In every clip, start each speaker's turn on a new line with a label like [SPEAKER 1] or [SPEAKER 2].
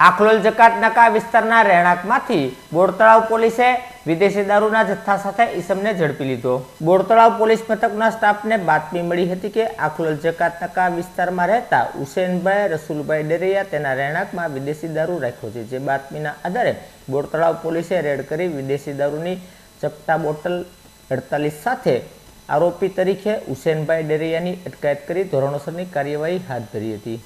[SPEAKER 1] આખલોલ જકાત નકા વિસ્તારના રહેણાંકમાંથી બોરતળાવ પોલીસે વિદેશી દારૂના જથ્થા સાથે ઈસમને ઝડપી લીધો. બોરતળાવ પોલીસ મથકના સ્ટાફને બાતમી મળી હતી કે આખલોલ જકાત નકા વિસ્તારમાં રહેતા હુસેનભાઈ, રસુલભાઈ ડેરિયા તેના રહેણાંકમાં વિદેશી દારૂ રાખ્યો છે. જે બાતમીના આધારે બોરતળાવ પોલીસે રેડ કરી વિદેશી દારૂની ચપટા બોટલ અડતાલીસ સાથે આરોપી તરીકે હુસેનભાઈ ડેરિયાની અટકાયત કરી ધોરણોસરની કાર્યવાહી હાથ ધરી હતી.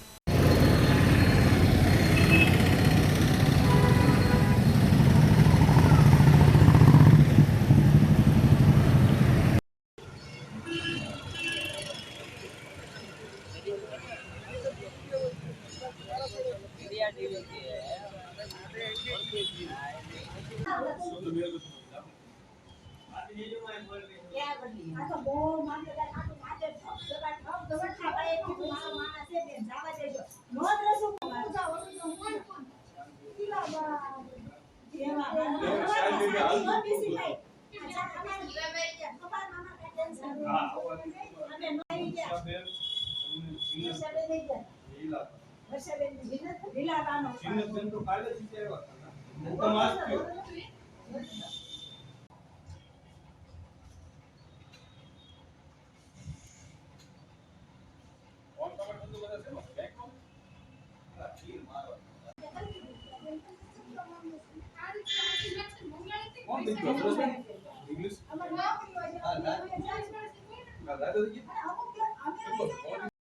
[SPEAKER 2] આ લીલાબાનો. અમારે નોકરી હોય છે. છે. અરે